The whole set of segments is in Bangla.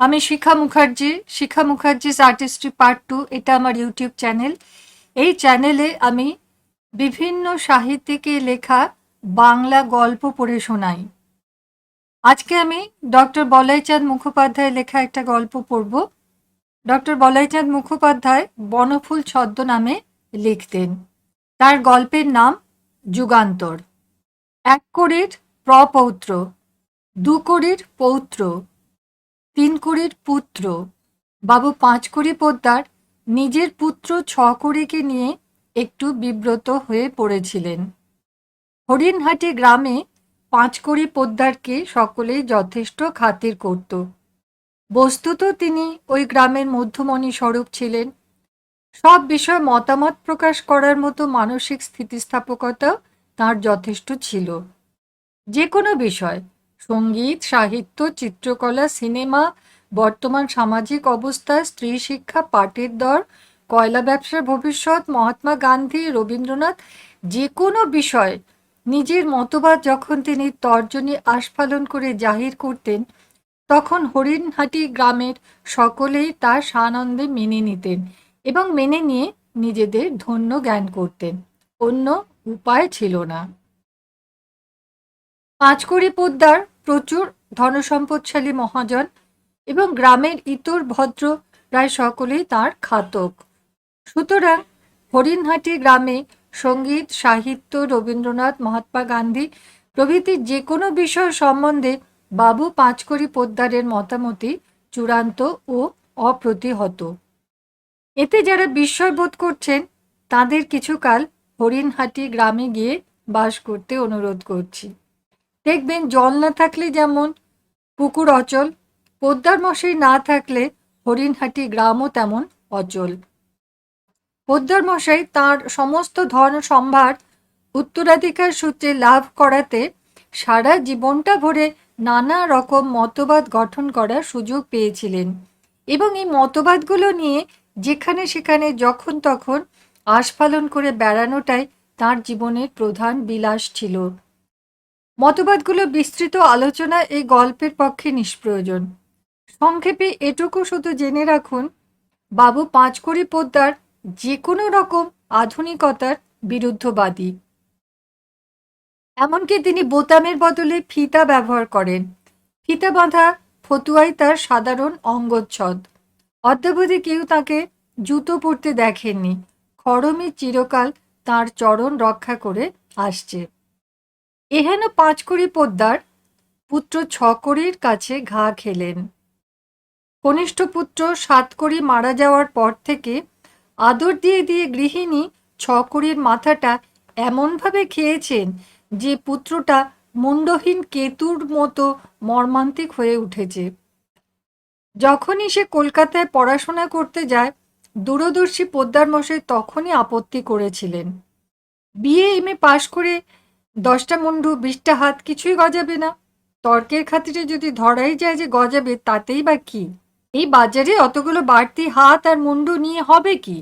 আমি Shikha Mukherjee, Shikha Mukherjee's artistry part two এটা আমার ইউটিউব চ্যানেল এই চ্যানেলে আমি বিভিন্ন সাহিত্যিকে লেখা বাংলা গল্প পড়ে শোনাই। আজকে আমি ডক্টর বলাইচাঁদ মুখোপাধ্যায় লেখা একটা গল্প পড়ব। ডক্টর বলাইচাঁদ মুখোপাধ্যায় বনফুল ছদ্ম নামে লিখতেন। তার গল্পের নাম যুগান্তর। এক কড়ির প্রপৌত্র, দু কোড়ির পৌত্র তিন পুত্র। বাবু পাঁচ কুড়ি পোদ্দার, নিজের পুত্র ছ কুড়িকে নিয়ে একটু বিব্রত হয়ে পড়েছিলেন। হরিণহাটি গ্রামে পাঁচ কুড়ি পোদ্দারকে সকলেই যথেষ্ট খাতির করত। বস্তুত তিনি ওই গ্রামের মধ্যমণি স্বরূপ ছিলেন। সব বিষয়ে মতামত প্রকাশ করার মতো মানসিক স্থিতিস্থাপকতা তার যথেষ্ট ছিল। যে কোনো বিষয়, সংগীত, সাহিত্য, চিত্রকলা, সিনেমা বর্তমান সামাজিক অবস্থা স্ত্রী শিক্ষা পাটের দর, কয়লা ব্যবসার ভবিষ্যৎ, মহাত্মা গান্ধী, রবীন্দ্রনাথ যে কোনো বিষয়, নিজের মতবাদ যখন তিনি তর্জনী আস্ফালন করে জাহির করতেন, তখন হরিণহাটি গ্রামের সকলেই তার সানন্দে মেনে নিতেন এবং মেনে নিয়ে নিজেদের ধন্য জ্ঞান করতেন। অন্য উপায় ছিল না। পাঁচকড়ি পোদ্দার প্রচুর ধনসম্পদশালী মহাজন এবং গ্রামের ইতর ভদ্র প্রায় সকলেই তার খাতক। সুতরাং হরিণহাটি গ্রামে সংগীত, সাহিত্য, রবীন্দ্রনাথ, মহাত্মা গান্ধী প্রভৃতির যে কোনো বিষয় সম্বন্ধে বাবু পাঁচকড়ি পোদ্দারের মতামতি চূড়ান্ত ও অপ্রতিহত। এতে যারা বিস্ময় বোধ করছেন, তাদের কিছুকাল হরিণহাটি গ্রামে গিয়ে বাস করতে অনুরোধ করছি। দেখবেন জল না থাকলে যেমন পুকুর অচল পোদ্দার মশাই না থাকলে হরিণহাটি গ্রামও তেমন অচল পোদ্দার মশাই তাঁর সমস্ত ধন সম্ভার উত্তরাধিকার সূত্রে লাভ করাতে সারা জীবনটা ভরে নানা রকম মতবাদ গঠন করার সুযোগ পেয়েছিলেন এবং এই মতবাদগুলো নিয়ে যেখানে সেখানে যখন তখন আস্ফালন করে বেড়ানোটাই তার জীবনের প্রধান বিলাস ছিল। মতবাদগুলো বিস্তৃত আলোচনা এই গল্পের পক্ষে নিষ্প্রয়োজন। সংক্ষেপে এটুকু শুধু জেনে রাখুন, বাবু পাঁচকড়ি পোদ্দার যে কোনো রকম আধুনিকতার বিরুদ্ধবাদী। এমনকি তিনি বোতামের বদলে ফিতা ব্যবহার করেন। ফিতা বাঁধা ফতুয়াই তার সাধারণ অঙ্গচ্ছদ। অদ্যাবধি কেউ তাকে জুতো পরতে দেখেননি। খড়মে চিরকাল তার চরণ রক্ষা করে আসছে। এহেন পাঁচকড়ি পোদ্দার পুত্র ছকড়ির কাছে ঘা খেলেন। কনিষ্ঠ পুত্র সাতকড়ি মারা যাওয়ার পর থেকে আদর দিয়ে দিয়ে গৃহিণী ছকড়ির মাথাটা এমনভাবে খেয়েছেন যে পুত্রটা মুন্ডহীন কেতুর মতো মর্মান্তিক হয়ে উঠেছে। যখনই সে কলকাতায় পড়াশোনা করতে যায়, দূরদর্শী পোদ্দার মশাই তখনই আপত্তি করেছিলেন। বিএ এম এ পাশ করে দশটা মুন্ডু, বিশটা হাত কিছুই গজাবে না। তর্কের খাতিরে যদি ধরাই যায় যে গজাবে, তাতেই বা কি? এই বাজারে অতগুলো বাড়তি হাত আর মুন্ডু নিয়ে হবে কি?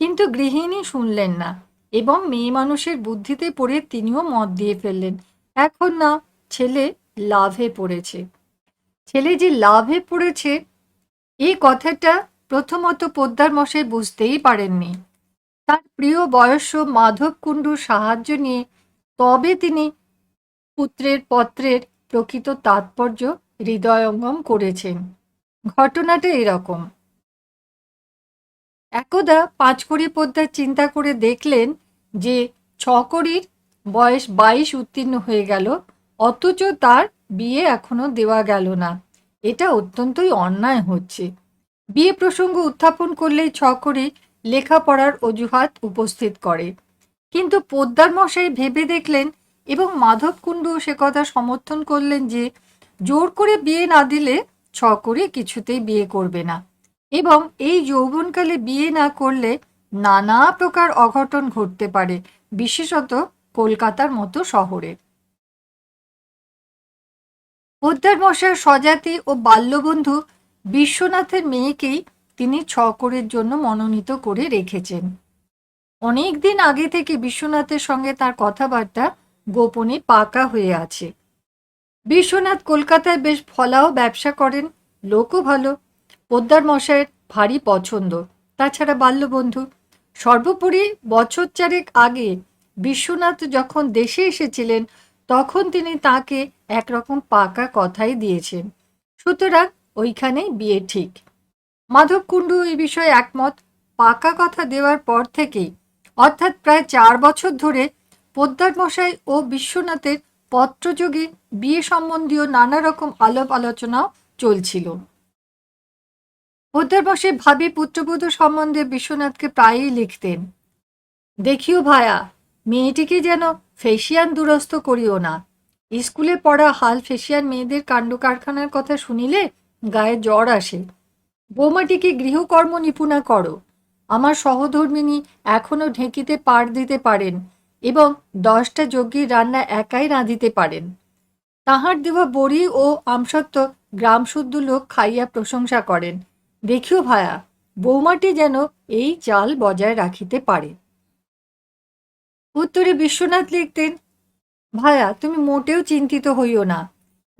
কিন্তু গৃহিণী শুনলেন না এবং মেয়ে মানুষের বুদ্ধিতে পড়ে তিনিও মত দিয়ে ফেললেন, এখন না, ছেলে লাভে পড়েছে। ছেলে যে লাভে পড়েছে? এই কথাটা প্রথমত পোদ্দার মশাই বুঝতেই পারেননি। তার প্রিয় বয়স্য মাধব কুণ্ডুর সাহায্য নিয়ে তবে তিনি পুত্রের পত্রের প্রকৃত তাৎপর্য হৃদয়ঙ্গম করেছেন। ঘটনাটা এরকম। একদা পাঁচকড়ি পোদ্দার চিন্তা করে দেখলেন যে ছকড়ির বয়স বাইশ উত্তীর্ণ হয়ে গেল, অথচ তার বিয়ে এখনও দেওয়া গেল না। এটা অত্যন্তই অন্যায় হচ্ছে। বিয়ে প্রসঙ্গ উত্থাপন করলেই ছকড়ি লেখাপড়ার অজুহাত উপস্থিত করে। কিন্তু পোদ্দার মশাই ভেবে দেখলেন এবং মাধব কুণ্ডু সে কথা সমর্থন করলেন যে, জোর করে বিয়ে না দিলে ছকরে কিছুতেই বিয়ে করবে না। এবং এই যৌবনকালে বিয়ে না করলে নানা প্রকার অঘটন ঘটতে পারে, বিশেষত কলকাতার মতো শহরে। মশাই স্বজাতি ও বাল্যবন্ধু বিশ্বনাথের মেয়েকেই তিনি ছকরের জন্য মনোনীত করে রেখেছেন। অনেক দিন আগে থেকে বিশ্বনাথের সঙ্গে তার কথাবার্তা গোপনে পাকা হয়ে আছে। বিশ্বনাথ কলকাতায় বেশ ফলাও ব্যবসা করেন, লোকও ভালো। পোদ্দার মশাইয়ের ভারী পছন্দ। তাছাড়া বাল্যবন্ধু, সর্বোপরি বছর চারেক আগে বিশ্বনাথ যখন দেশে এসেছিলেন, তখন তিনি তাকে একরকম পাকা কথাই দিয়েছেন। সুতরাং ওইখানেই বিয়ে ঠিক। মাধব কুণ্ডু এই বিষয়ে একমত। পাকা কথা দেওয়ার পর থেকেই, অর্থাৎ প্রায় চার বছর ধরে পোদ্দার মশাই ও বিশ্বনাথের পত্রযোগে বিয়ে সম্বন্ধীয় নানা রকম আলাপ আলোচনাও চলছিল। মশাই ভাবি পুত্রবধূ সম্বন্ধে বিশ্বনাথকে প্রায়ই লিখতেন। দেখিও ভায়া, মেয়েটিকে যেন ফেসিয়ান দুরস্ত করিও না। স্কুলে পড়া হাল ফেসিয়ান মেয়েদের কাণ্ড কারখানার কথা শুনিলে গায়ে জ্বর আসে। বৌমাটিকে গৃহকর্ম নিপুণা করো। আমার সহধর্মিনী এখনও ঢেঁকিতে পার দিতে পারেন। এবং দশটা যজ্ঞীর রান্না একাই রাঁধিতে পারেন। তাহার দেওয়া বড়ি ও আমসত্ব গ্রামশুদ্ধ লোক খাইয়া প্রশংসা করেন। দেখিও ভায়া, বৌমাটি যেন এই চাল বজায় রাখিতে পারে। উত্তরে বিশ্বনাথ লিখতেন, ভায়া, তুমি মোটেও চিন্তিত হইও না।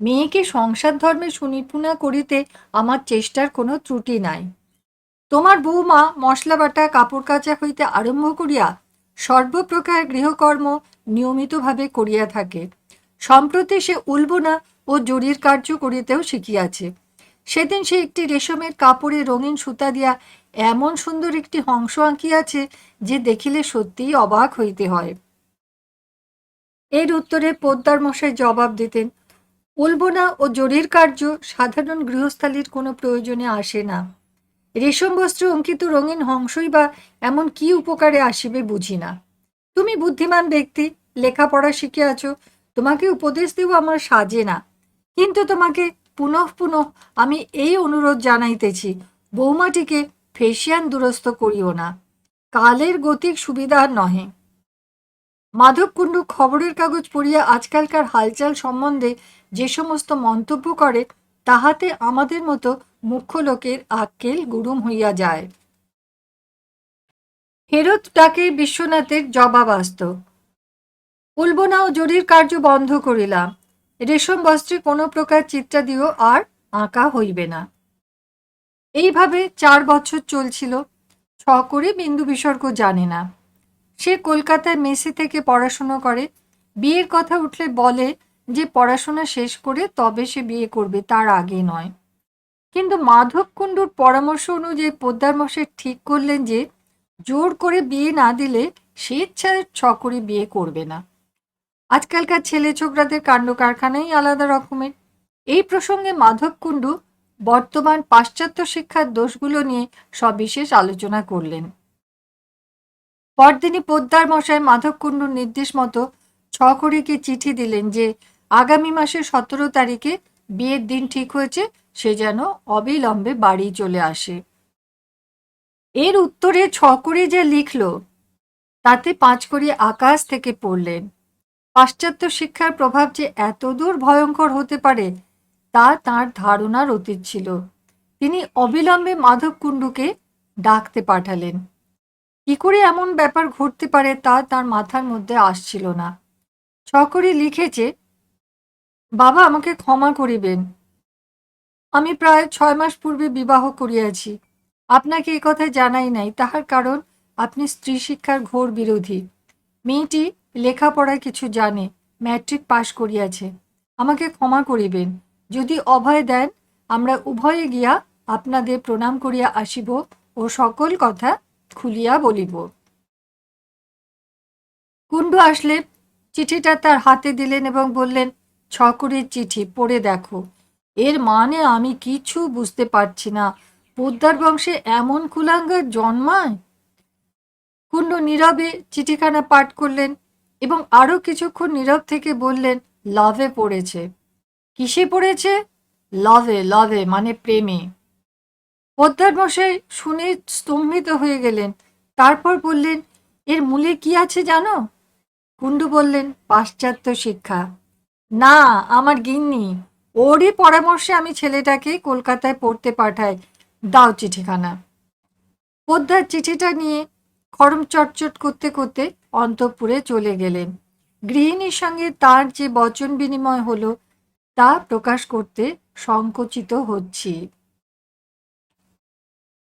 মেয়েকে সংসার ধর্মে সুনিপুণা করিতে আমার চেষ্টার কোনো ত্রুটি নাই। তোমার বৌমা মশলা বাটা কাপড় কাচা হইতে আরম্ভ করিয়া সর্বপ্রকার গৃহকর্ম নিয়মিতভাবে করিয়া থাকে। সম্প্রতি সে উলবনা ও জরির কার্য করিতেও শিখিয়াছে। সেদিন সে একটি রেশমের কাপড়ে রঙিন সুতা দিয়া এমন সুন্দর একটি হংস আঁকিয়াছে যে দেখিলে সত্যিই অবাক হইতে হয়। এর উত্তরে পোদ্দার মশাই জবাব দিতেন, উলবনা ও জরির কার্য সাধারণ গৃহস্থালির কোনো প্রয়োজনে আসে না। রেশম বস্ত্রে অঙ্কিত রঙিন হংসই বা এমন কি উপকারে আসিবে বুঝি না। তুমি বুদ্ধিমান ব্যক্তি, লেখাপড়া শিখিয়াছ তোমাকে উপদেশ দেব আমার সাজে না। কিন্তু তোমাকে পুনঃ পুনঃ আমি এই অনুরোধ জানাইতেছি, বৌমাটিকে ফেসিয়ান দুরস্থ করিও না। কালের গতিক সুবিধা নহে। মাধব কুণ্ডু খবরের কাগজ পড়িয়া আজকালকার হালচাল সম্বন্ধে যে সমস্ত মন্তব্য করে তাহাতে আমাদের মতো মুখ্য লোকের আক্কেল গুরুম হইয়া যায়। ফেরত ডাকে বিশ্বনাথের জবাব আসত উলবনা ও জরির কার্য বন্ধ করিলাম। রেশম বস্ত্রে কোনো প্রকার চিত্রাদিও আর আঁকা হইবে না। এইভাবে চার বছর চলছিল ছ করে বিন্দু বিসর্গ জানে না। সে কলকাতায় মেসে থেকে পড়াশুনো করে, বিয়ের কথা উঠলে বলে যে পড়াশোনা শেষ করে তবে সে বিয়ে করবে তার আগে নয়। কিন্তু মাধব কুণ্ডুর পরামর্শ অনুযায়ী পোদ্দার মশাই ঠিক করলেন যে, জোর করে বিয়ে না দিলে স্বেচ্ছায় ছ করে বিয়ে করবে না। আজকালকার ছেলে ছোকরাদের কাণ্ড কারখানাই আলাদা রকমের। এই প্রসঙ্গে মাধব কুণ্ডু বর্তমান পাশ্চাত্য শিক্ষার দোষগুলো নিয়ে সবিশেষ আলোচনা করলেন। পরদিনই পোদ্দার মশাই মাধব কুণ্ডুর নির্দেশ মতো ছকরিকে চিঠি দিলেন যে আগামী মাসের সতেরো তারিখে বিয়ের দিন ঠিক হয়েছে, সে যেন অবিলম্বে বাড়ি চলে আসে। এর উত্তরে ছকড়ি যে লিখল, তাতে পাঁচ করি আকাশ থেকে পড়লেন। পাশ্চাত্য শিক্ষার প্রভাব যে এতদূর ভয়ঙ্কর হতে পারে, তা তার ধারণার অতীত ছিল। তিনি অবিলম্বে মাধব কুণ্ডুকে ডাকতে পাঠালেন। কি করে এমন ব্যাপার ঘটতে পারে তা তার মাথার মধ্যে আসছিল না। ছকরি লিখেছে বাবা আমাকে ক্ষমা করিবেন। আমি প্রায় ছয় মাস পূর্বে বিবাহ করিয়াছি। আপনাকে এ কথা জানাই নাই, তাহার কারণ আপনি স্ত্রী শিক্ষার ঘোর বিরোধী। মেয়েটি লেখাপড়ায় কিছু জানে, ম্যাট্রিক পাশ করিয়াছে। আমাকে ক্ষমা করিবেন। যদি অভয় দেন, আমরা উভয়ে গিয়া আপনাদের প্রণাম করিয়া আসিব ও সকল কথা খুলিয়া বলিব। কুণ্ডু আসলে চিঠিটা তার হাতে দিলেন এবং বললেন ছকরের চিঠি পড়ে দেখো। এর মানে আমি কিছু বুঝতে পারছি না। পোদ্দার বংশে এমন কুলাঙ্গার জন্মায়? কুণ্ডু নীরবে চিঠিখানা পাঠ করলেন এবং আরও কিছুক্ষণ নীরব থেকে বললেন, লাভে পড়েছে। কিসে পড়েছে? লভে লভে মানে প্রেমে। পোদ্দার মশাই শুনে স্তম্ভিত হয়ে গেলেন। তারপর বললেন, এর মূলে কি আছে জানো? কুণ্ডু বললেন, পাশ্চাত্য শিক্ষা। না, আমার গিন্নি। ওরই পরামর্শে আমি ছেলেটাকে কলকাতায় পড়তে পাঠাই। দাও চিঠিখানা। পোদ্দার চিঠিটা নিয়ে খরম চটচট করতে করতে অন্তঃপুরে চলে গেলেন। গৃহিণীর সঙ্গে তার যে বচন বিনিময় হলো, তা প্রকাশ করতে সংকুচিত হচ্ছি।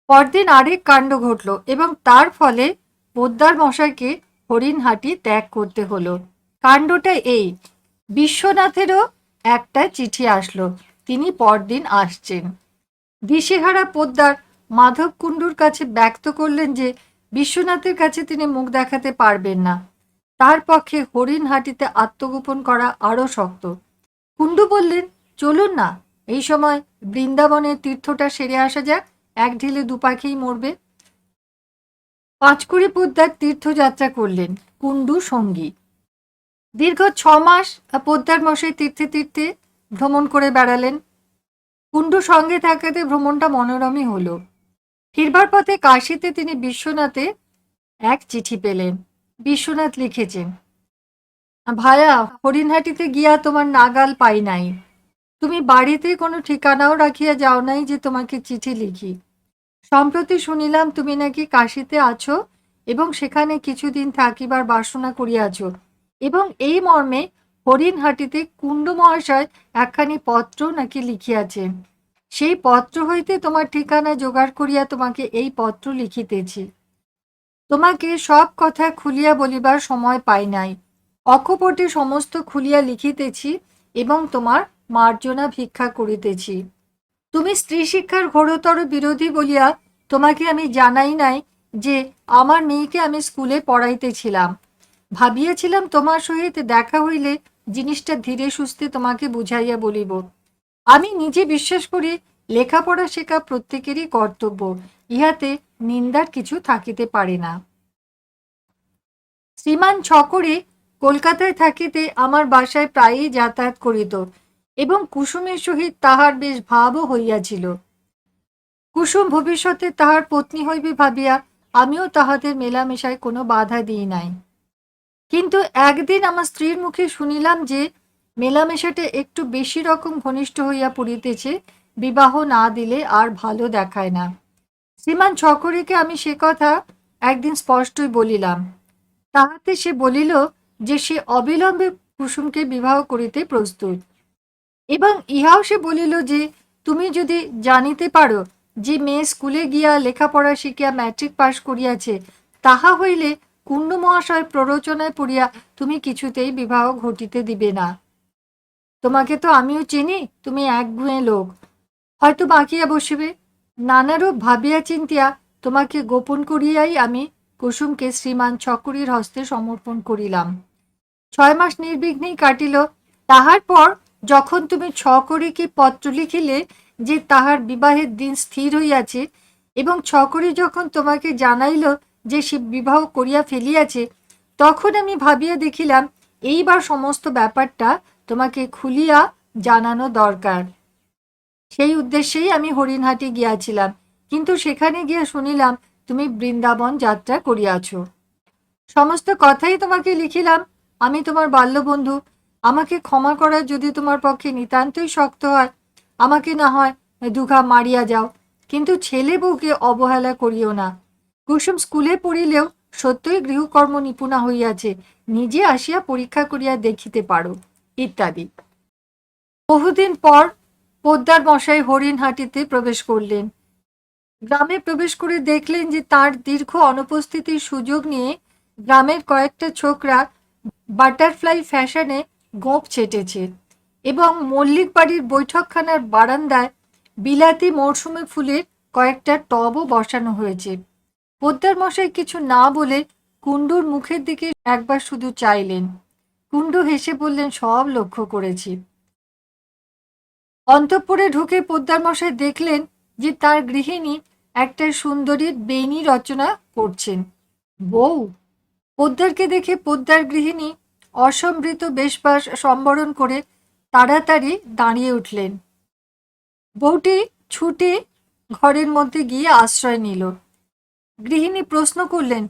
পরদিন আরেক কাণ্ড ঘটল এবং তার ফলে পোদ্দার মশাইকে হরিণহাটি ত্যাগ করতে হলো। কাণ্ডটা এই বিশ্বনাথেরও একটা চিঠি আসলো। তিনি পরদিন আসছেন। দিশেহারা পোদ্দার মাধব কুণ্ডুর কাছে ব্যক্ত করলেন যে, বিশ্বনাথের কাছে তিনি মুখ দেখাতে পারবেন না। তার পক্ষে হরিণহাটিতে আত্মগোপন করা আরও শক্ত। কুণ্ডু বললেন, চলুন না, এই সময় বৃন্দাবনের তীর্থটা সেরে আসা যাক, এক ঢিলে দুপাখেই মরবে। পাঁচকুড়ি পোদ্দার তীর্থযাত্রা করলেন কুণ্ডু সঙ্গী। দীর্ঘ ছ মাস পোদ্দার মশাই তীর্থে তীর্থে ভ্রমণ করে বেড়ালেন। কুণ্ডু সঙ্গে থাকাতে ভ্রমণটা মনোরমই হলো। ফিরবার পথে কাশিতে তিনি বিশ্বনাথে এক চিঠি পেলেন। বিশ্বনাথ লিখেছেন, ভায়া, হরিণহাটিতে গিয়া তোমার নাগাল পাই নাই। তুমি বাড়িতে কোনো ঠিকানাও রাখিয়া যাও নাই যে তোমাকে চিঠি লিখি। সম্প্রতি শুনিলাম তুমি নাকি কাশিতে আছো এবং সেখানে কিছুদিন থাকিবার বাসনা করিয়াছ। এবং এই মর্মে হরিণহাটিতে কুণ্ড মহাশয় একখানি পত্র নাকি লিখিয়াছেন সেই পত্র হইতে তোমার ঠিকানা জোগাড় করিয়া তোমাকে এই পত্র লিখিতেছি। তোমাকে সব কথা খুলিয়া বলিবার সময় পাই নাই। অকপটে সমস্ত খুলিয়া লিখিতেছি এবং তোমার মার্জনা ভিক্ষা করিতেছি। তুমি স্ত্রী শিক্ষার ঘোরতর বিরোধী বলিয়া তোমাকে আমি জানাই নাই যে আমার মেয়েকে আমি স্কুলে পড়াইতেছিলাম। ভাবিয়াছিলাম তোমার সহিত দেখা হইলে জিনিসটা ধীরে সুস্থে তোমাকে বুঝাইয়া বলিব। আমি নিজে বিশ্বাস করি লেখাপড়া শেখা প্রত্যেকেরই কর্তব্য, ইহাতে নিন্দার কিছু থাকিতে পারে না। শ্রীমান ছকরে কলকাতায় থাকিতে আমার বাসায় প্রায়ই যাতায়াত করিত এবং কুসুমের সহিত তাহার বেশ ভাবও হইয়াছিল। কুসুম ভবিষ্যতে তাহার পত্নী হইবে ভাবিয়া আমিও তাহাদের মেলামেশায় কোনো বাধা দিই নাই। কিন্তু একদিন আমার স্ত্রীর মুখে শুনিলাম যে মেলামেশাটা একটু বেশি রকম ঘনিষ্ঠ হইয়া পড়িতেছে, বিবাহ না দিলে আর ভালো দেখায় না। শ্রীমান ছকরিকে আমি সে কথা একদিন স্পষ্টই বলিলাম। তাহাতে সে বলিল যে সে অবিলম্বে কুসুমকে বিবাহ করিতে প্রস্তুত। এবং ইহাও সে বলিল যে তুমি যদি জানিতে পারো যে মেয়ে স্কুলে গিয়া লেখাপড়া শিখিয়া ম্যাট্রিক পাশ করিয়াছে, তাহা হইলে কুণ্ড মহাশয় প্ররোচনায় পড়িয়া তুমি কিছুতেই বিবাহ ঘটিতে দিবে না। তোমাকে তো আমিও চিনি, তুমি এক গুঁয়ে লোক। হয়তো বাঁকিয়া বসিবে। নানারূপ ভাবিয়া চিন্তিয়া তোমাকে গোপন করিয়াই আমি কুসুমকে শ্রীমান ছকুরির হস্তে সমর্পণ করিলাম। ছয় মাস নির্বিঘ্নেই কাটিল। তাহার পর যখন তুমি ছকরিকে পত্র লিখিলে যে তাহার বিবাহের দিন স্থির হইয়াছে এবং ছকরি যখন তোমাকে জানাইল যে সে বিবাহ করিয়া ফেলিয়াছে, তখন আমি ভাবিয়া দেখিলাম, এইবার সমস্ত ব্যাপারটা তোমাকে খুলিয়া জানানো দরকার। সেই উদ্দেশ্যেই আমি হরিণহাটি গিয়াছিলাম, কিন্তু সেখানে গিয়া শুনিলাম, তুমি বৃন্দাবন যাত্রা করিয়াছ। সমস্ত কথাই তোমাকে লিখিলাম, আমি তোমার বাল্যবন্ধু, আমাকে ক্ষমা করার যদি তোমার পক্ষে নিতান্তই শক্ত হয়, আমাকে না হয় দুঘা মারিয়া যাও, কিন্তু ছেলে বউকে অবহেলা করিও না। কুসুম স্কুলে পড়িলেও সত্যই গৃহকর্ম নিপুণা হইয়াছে, নিজে আসিয়া পরীক্ষা করিয়া দেখিতে পারো, ইত্যাদি। বহুদিন পর পোদ্দার মশাই হরিণহাটিতে প্রবেশ করলেন। গ্রামে প্রবেশ করে দেখলেন যে তার দীর্ঘ অনুপস্থিতির সুযোগ নিয়ে গ্রামের কয়েকটা ছোকরা বাটারফ্লাই ফ্যাশনে গোঁপ ছেটেছে এবং মল্লিক বাড়ির বৈঠকখানার বারান্দায় বিলাতি মরশুমে ফুলের কয়েকটা টবও বসানো হয়েছে। পোদ্দার মশাই কিছু না বলে কুণ্ডুর মুখের দিকে একবার শুধু চাইলেন। কুণ্ডু হেসে বললেন সব লক্ষ্য করেছি। অন্তঃপুরে ঢুকে পোদ্দার মশাই দেখলেন যে তার গৃহিণী একটা সুন্দরী বেনি রচনা করছেন। বউ? পোদ্দারকে দেখে পোদ্দার গৃহিণী অসম্বৃত বেশবাস সম্বরণ করে তাড়াতাড়ি দাঁড়িয়ে উঠলেন। বউটি ছুটে ঘরের মধ্যে গিয়ে আশ্রয় নিল। গৃহিণী প্রশ্ন করলেন,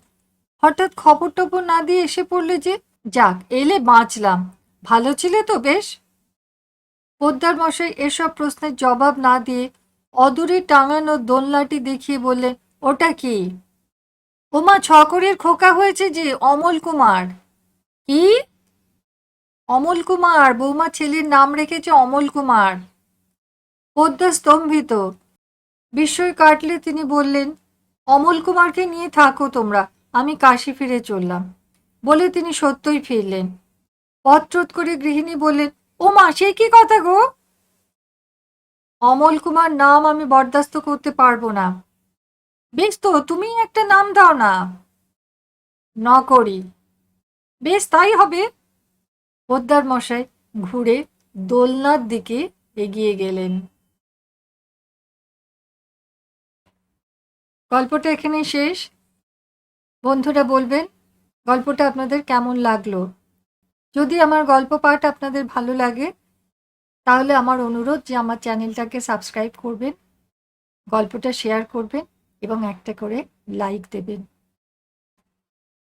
হঠাৎ খবর টবর না দিয়ে এসে পড়লে যে, যাক, এলে বাঁচলাম। ভালো ছিলে তো বেশ। পোদ্দার মশাই এসব প্রশ্নের জবাব না দিয়ে অদূরে টাঙানো দোলনাটি দেখিয়ে বললেন, ওটা কি? ওমা, ছকরের খোকা হয়েছে যে, অমল কুমার। কি? অমল কুমার, বৌমা ছেলের নাম রেখেছে অমল কুমার। পোদ্দার স্তম্ভিত। বিস্ময় কাটলে তিনি বললেন অমল কুমারকে নিয়ে থাকো তোমরা, আমি কাশি ফিরে চললাম। বলে তিনি সত্যই ফিরলেন। পত্রোধ করে গৃহিণী বললেন, ও মা, সে কি কথা গো? অমল কুমার, নাম আমি বরদাস্ত করতে পারব না। বেশ তো তুমি একটা নাম দাও না। ন করি। বেশ, তাই হবে। পোদ্দার মশাই ঘুরে দোলনার দিকে এগিয়ে গেলেন। গল্পটা এখানে শেষ। বন্ধুরা বলবেন, গল্পটা আপনাদের কেমন লাগল? যদি আমার গল্প পাঠ আপনাদের ভালো লাগে, তাহলে আমার অনুরোধ যে আমার চ্যানেলটাকে সাবস্ক্রাইব করবেন, গল্পটা শেয়ার করবেন এবং একটা করে লাইক দেবেন।